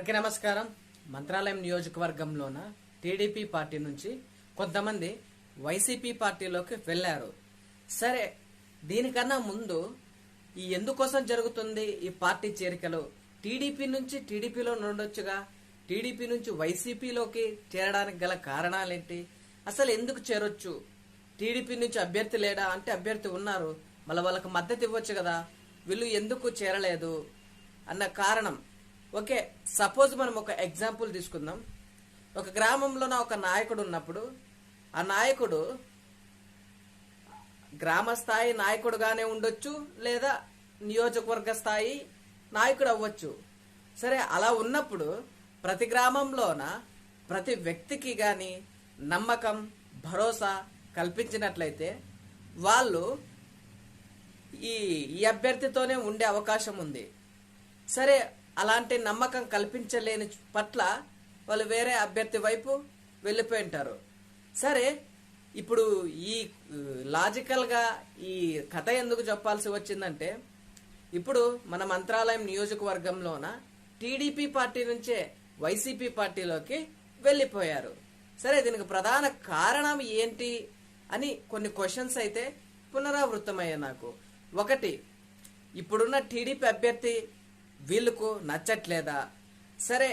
అందరికీ నమస్కారం. మంత్రాలయం నియోజకవర్గంలోన టీడీపీ పార్టీ నుంచి కొంతమంది వైసీపీ పార్టీలోకి వెళ్ళారు. సరే దీనికన్నా ముందు ఈ ఎందుకోసం జరుగుతుంది ఈ పార్టీ చేరికలు? టీడీపీ నుంచి టీడీపీలో ఉండొచ్చుగా టీడీపీ నుంచి వైసీపీలోకి చేరడానికి గల కారణాలేంటి? అసలు ఎందుకు చేరొచ్చు? టీడీపీ నుంచి అభ్యర్థి లేడా? అంటే అభ్యర్థి ఉన్నారు. మళ్ళీ వాళ్ళకి మద్దతు ఇవ్వచ్చు కదా. వీళ్ళు ఎందుకు చేరలేదు? అన్న కారణం ఓకే సపోజ్ మనం ఒక ఎగ్జాంపుల్ తీసుకుందాం. ఒక గ్రామంలోన ఒక నాయకుడు ఉన్నప్పుడు ఆ నాయకుడు గ్రామ స్థాయి నాయకుడుగానే ఉండొచ్చు లేదా నియోజకవర్గ స్థాయి నాయకుడు అవ్వచ్చు. సరే అలా ఉన్నప్పుడు ప్రతి గ్రామంలోన ప్రతి వ్యక్తికి గాని నమ్మకం భరోసా కల్పించినట్లయితే వాళ్ళు ఈ ఈ అభ్యర్థితోనే ఉండే అవకాశం ఉంది. సరే అలాంటి నమ్మకం కల్పించలేని పట్ల వాళ్ళు వేరే అభ్యర్థి వైపు వెళ్ళిపోయి ఉంటారు సరే ఇప్పుడు ఈ లాజికల్గా ఈ కథ ఎందుకు చెప్పాల్సి వచ్చిందంటే ఇప్పుడు మన మంత్రాలయం నియోజకవర్గంలోన టీడీపీ పార్టీ నుంచే వైసీపీ పార్టీలోకి వెళ్ళిపోయారు. సరే దీనికి ప్రధాన కారణం ఏంటి అని కొన్ని క్వశ్చన్స్ అయితే పునరావృతమయ్యాయి నాకు. ఒకటి ఇప్పుడున్న టీడీపీ అభ్యర్థి వీళ్ళకు నచ్చట్లేదా? సరే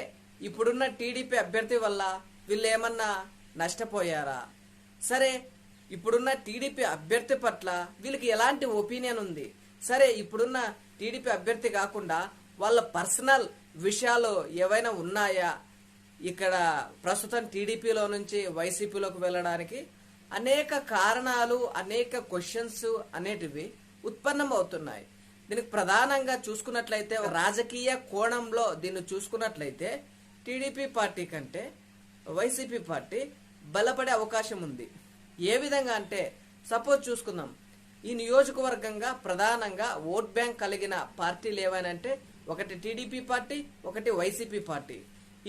ఇప్పుడున్న టీడీపీ అభ్యర్థి వల్ల వీళ్ళు ఏమన్నా నష్టపోయారా? సరే ఇప్పుడున్న టీడీపీ అభ్యర్థి పట్ల వీళ్ళకి ఎలాంటి ఒపీనియన్ ఉంది? సరే ఇప్పుడున్న టీడీపీ అభ్యర్థి కాకుండా వాళ్ళ పర్సనల్ విషయాలు ఏవైనా ఉన్నాయా? ఇక్కడ ప్రస్తుతం టీడీపీలో నుంచి వైసీపీలోకి వెళ్ళడానికి అనేక కారణాలు అనేక క్వశ్చన్స్ అనేటివి ఉత్పన్నం అవుతున్నాయి దీనికి ప్రధానంగా చూసుకున్నట్లయితే రాజకీయ కోణంలో దీన్ని చూసుకున్నట్లయితే టీడీపీ పార్టీ కంటే వైసీపీ పార్టీ బలపడే అవకాశం ఉంది. ఏ విధంగా అంటే సపోజ్ చూసుకుందాం. ఈ నియోజకవర్గంగా ప్రధానంగా ఓట్ బ్యాంక్ కలిగిన పార్టీలు ఏవైనంటే ఒకటి టీడీపీ పార్టీ ఒకటి వైసీపీ పార్టీ.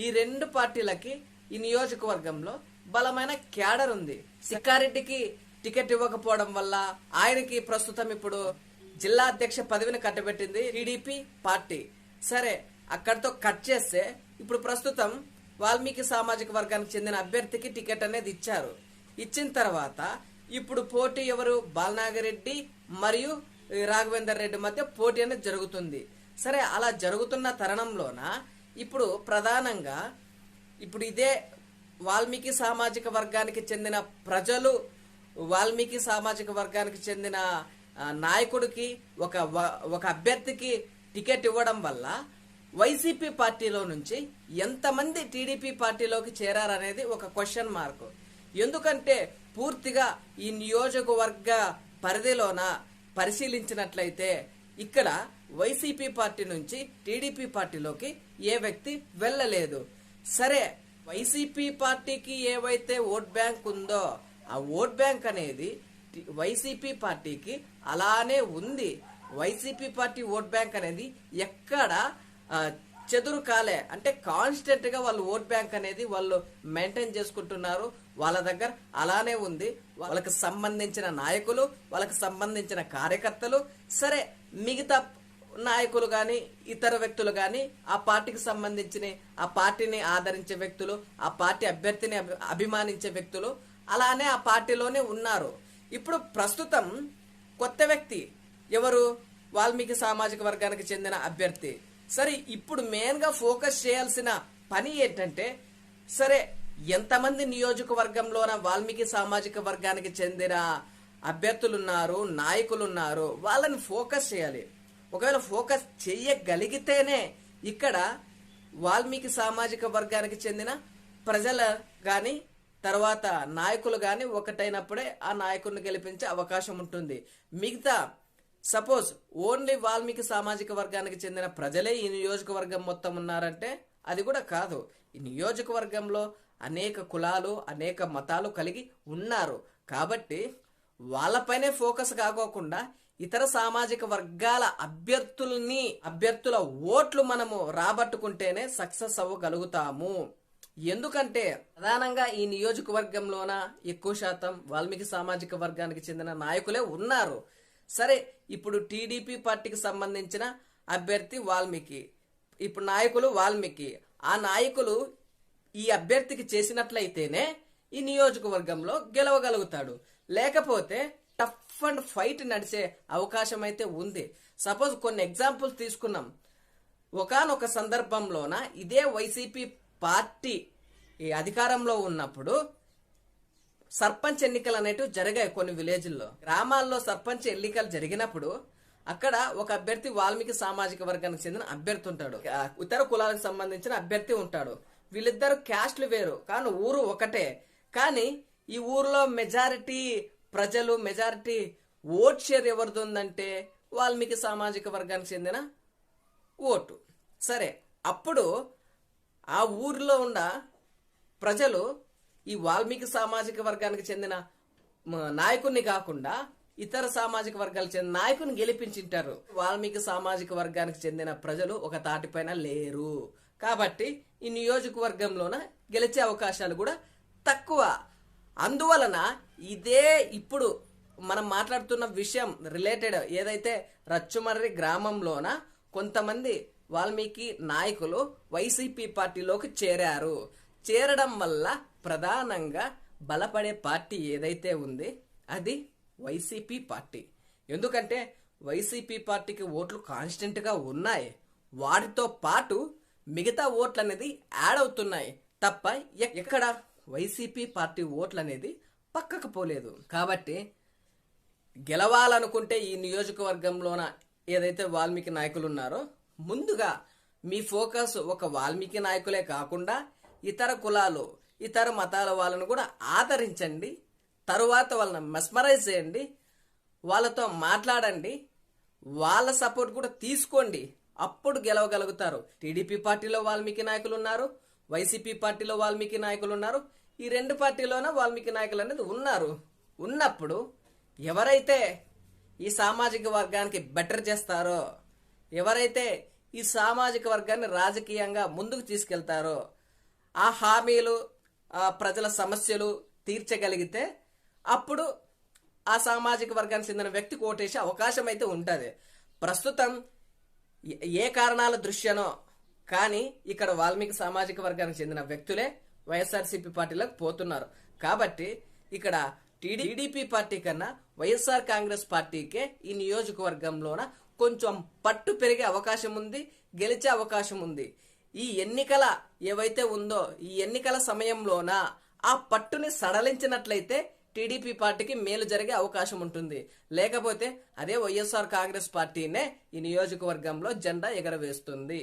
ఈ రెండు పార్టీలకి ఈ నియోజకవర్గంలో బలమైన క్యాడర్ ఉంది. సిక్కారెడ్డికి టికెట్ ఇవ్వకపోవడం వల్ల ఆయనకి ప్రస్తుతం ఇప్పుడు జిల్లా అధ్యక్ష పదవిని కట్టబెట్టింది టీడీపీ పార్టీ. సరే అక్కడితో కట్ చేస్తే ఇప్పుడు ప్రస్తుతం వాల్మీకి సామాజిక వర్గానికి చెందిన అభ్యర్థికి టికెట్ అనేది ఇచ్చారు. ఇచ్చిన తర్వాత ఇప్పుడు పోటీ ఎవరు? బాలనాగిరెడ్డి మరియు రాఘవేందర్ రెడ్డి మధ్య పోటీ అనేది జరుగుతుంది. సరే అలా జరుగుతున్న తరుణంలోన ఇప్పుడు ప్రధానంగా ఇప్పుడు ఇదే వాల్మీకి సామాజిక వర్గానికి చెందిన ప్రజలు వాల్మీకి సామాజిక వర్గానికి చెందిన నాయకుడికి ఒక వ- ఒక అభ్యర్థికి టికెట్ ఇవ్వడం వల్ల వైసీపీ పార్టీలో నుంచి ఎంతమంది టీడీపీ పార్టీలోకి చేరారనేది ఒక క్వశ్చన్ మార్క్ ఎందుకంటే పూర్తిగా ఈ నియోజకవర్గ పరిధిలోన పరిశీలించినట్లయితే ఇక్కడ వైసీపీ పార్టీ నుంచి టీడీపీ పార్టీలోకి ఏ వ్యక్తి వెళ్ళలేదు. సరే వైసీపీ పార్టీకి ఏవైతే ఓట్ బ్యాంక్ ఉందో ఆ ఓట్ బ్యాంక్ అనేది వైసీపీ పార్టీకి అలానే ఉంది. వైసీపీ పార్టీ ఓట్ బ్యాంక్ అనేది ఎక్కడ చెదురు కాలే అంటే కాన్స్టెంట్గా వాళ్ళు ఓట్ బ్యాంక్ అనేది వాళ్ళు మెయింటైన్ చేసుకుంటున్నారు. వాళ్ళ దగ్గర అలానే ఉంది. వాళ్ళకి సంబంధించిన నాయకులు వాళ్ళకి సంబంధించిన కార్యకర్తలు. సరే మిగతా నాయకులు గాని ఇతర వ్యక్తులు గాని ఆ పార్టీకి సంబంధించిన ఆ పార్టీని ఆదరించే వ్యక్తులు ఆ పార్టీ అభ్యర్థిని అభి- అభిమానించే వ్యక్తులు అలానే ఆ పార్టీలోనే ఉన్నారు. ఇప్పుడు ప్రస్తుతం కొత్త వ్యక్తి ఎవరు? వాల్మీకి సామాజిక వర్గానికి చెందిన అభ్యర్థి. సరే ఇప్పుడు మెయిన్గా ఫోకస్ చేయాల్సిన పని ఏంటంటే సరే ఎంతమంది నియోజకవర్గంలోన వాల్మీకి సామాజిక వర్గానికి చెందిన అభ్యర్థులున్నారు నాయకులున్నారు వాళ్ళని ఫోకస్ చేయాలి. ఒకవేళ ఫోకస్ చేయగలిగితేనే ఇక్కడ వాల్మీకి సామాజిక వర్గానికి చెందిన ప్రజల కానీ తర్వాత నాయకులు కానీ ఒకటైనప్పుడే ఆ నాయకుడిని గెలిపించే అవకాశం ఉంటుంది. మిగతా సపోజ్ ఓన్లీ వాల్మీకి సామాజిక వర్గానికి చెందిన ప్రజలే ఈ నియోజకవర్గం మొత్తం ఉన్నారంటే అది కూడా కాదు. ఈ నియోజకవర్గంలో అనేక కులాలు అనేక మతాలు కలిగి ఉన్నారు. కాబట్టి వాళ్ళపైనే ఫోకస్ కాకోకుండా ఇతర సామాజిక వర్గాల అభ్యర్థుల్ని అభ్యర్థుల ఓట్లు మనము రాబట్టుకుంటేనే సక్సెస్ అవ్వగలుగుతాము. ఎందుకంటే ప్రధానంగా ఈ నియోజకవర్గంలోన ఎక్కువ శాతం వాల్మీకి సామాజిక వర్గానికి చెందిన నాయకులే ఉన్నారు. సరే ఇప్పుడు టీడీపీ పార్టీకి సంబంధించిన అభ్యర్థి వాల్మీకి ఇప్పుడు నాయకులు వాల్మీకి. ఆ నాయకులు ఈ అభ్యర్థికి చేసినట్లయితేనే ఈ నియోజకవర్గంలో గెలవగలుగుతాడు. లేకపోతే టఫ్ అండ్ ఫైట్ నడిచే అవకాశం అయితే ఉంది. సపోజ్ కొన్ని ఎగ్జాంపుల్స్ తీసుకున్నాం. ఒకానొక సందర్భంలోన ఇదే వైసీపీ పార్టీ ఈ అధికారంలో ఉన్నప్పుడు సర్పంచ్ ఎన్నికలు అనేటివి జరిగాయి కొన్ని విలేజ్ల్లో. గ్రామాల్లో సర్పంచ్ ఎన్నికలు జరిగినప్పుడు అక్కడ ఒక అభ్యర్థి వాల్మీకి సామాజిక వర్గానికి చెందిన అభ్యర్థి ఉంటాడు. ఇతర కులాలకు సంబంధించిన అభ్యర్థి ఉంటాడు. వీళ్ళిద్దరు క్యాస్ట్లు వేరు కానీ ఊరు ఒకటే. కానీ ఈ ఊర్లో మెజారిటీ ప్రజలు మెజారిటీ ఓట్ షేర్ ఎవరిది ఉందంటే వాల్మీకి సామాజిక వర్గానికి చెందిన ఓటు. సరే అప్పుడు ఆ ఊరిలో ఉన్న ప్రజలు ఈ వాల్మీకి సామాజిక వర్గానికి చెందిన నాయకుడిని కాకుండా ఇతర సామాజిక వర్గాలకు చెందిన నాయకుని గెలిపించింటారు. వాల్మీకి సామాజిక వర్గానికి చెందిన ప్రజలు ఒక తాటిపైన లేరు. కాబట్టి ఈ నియోజకవర్గంలోన గెలిచే అవకాశాలు కూడా తక్కువ. అందువలన ఇదే ఇప్పుడు మనం మాట్లాడుతున్న విషయం రిలేటెడ్ ఏదైతే రచ్చుమర్రి గ్రామంలోన కొంతమంది వాల్మీకి నాయకులు వైసీపీ పార్టీలోకి చేరారు. చేరడం వల్ల ప్రధానంగా బలపడే పార్టీ ఏదైతే ఉంది అది వైసీపీ పార్టీ. ఎందుకంటే వైసీపీ పార్టీకి ఓట్లు కాన్స్టెంట్గా ఉన్నాయి. వాటితో పాటు మిగతా ఓట్లు అనేది యాడ్ అవుతున్నాయి తప్ప ఎక్కడ? వైసీపీ పార్టీ ఓట్లు అనేది పక్కకు పోలేదు. కాబట్టి గెలవాలనుకుంటే ఈ నియోజకవర్గంలోన ఏదైతే వాల్మీకి నాయకులు ఉన్నారో ముందుగా మీ ఫోకస్ ఒక వాల్మీకి నాయకులే కాకుండా ఇతర కులాలు ఇతర మతాల వాళ్ళను కూడా ఆదరించండి. తరువాత వాళ్ళని మెస్మరైజ్ చేయండి. వాళ్ళతో మాట్లాడండి. వాళ్ళ సపోర్ట్ కూడా తీసుకోండి. అప్పుడు గెలవగలుగుతారు. టీడీపీ పార్టీలో వాల్మీకి నాయకులు ఉన్నారు. వైసీపీ పార్టీలో వాల్మీకి నాయకులు ఉన్నారు. ఈ రెండు పార్టీలోన వాల్మీకి నాయకులు అనేది ఉన్నారు. ఉన్నప్పుడు ఎవరైతే ఈ సామాజిక వర్గానికి బెటర్ చేస్తారో ఎవరైతే ఈ సామాజిక వర్గాన్ని రాజకీయంగా ముందుకు తీసుకెళ్తారో ఆ హామీలు ప్రజల సమస్యలు తీర్చగలిగితే అప్పుడు ఆ సామాజిక వర్గానికి చెందిన వ్యక్తికి ఓటేసే అవకాశం అయితే ఉంటుంది. ప్రస్తుతం ఏ- కారణాల దృష్ట్యానో కానీ ఇక్కడ వాల్మీకి సామాజిక వర్గానికి చెందిన వ్యక్తులే వైఎస్ఆర్సీపీ పార్టీలోకి పోతున్నారు. కాబట్టి ఇక్కడ టీడీపీ పార్టీ కన్నా వైఎస్ఆర్ కాంగ్రెస్ పార్టీకే ఈ నియోజకవర్గంలోన కొంచెం పట్టు పెరిగే అవకాశం ఉంది గెలిచే అవకాశం ఉంది. ఈ ఎన్నికల ఏవైతే ఉందో ఈ ఎన్నికల సమయంలోన ఆ పట్టుని సడలించినట్లయితే టీడీపీ పార్టీకి మేలు జరిగే అవకాశం ఉంటుంది. లేకపోతే అదే వైఎస్ఆర్ కాంగ్రెస్ పార్టీనే ఈ నియోజకవర్గంలో జెండా ఎగరవేస్తుంది.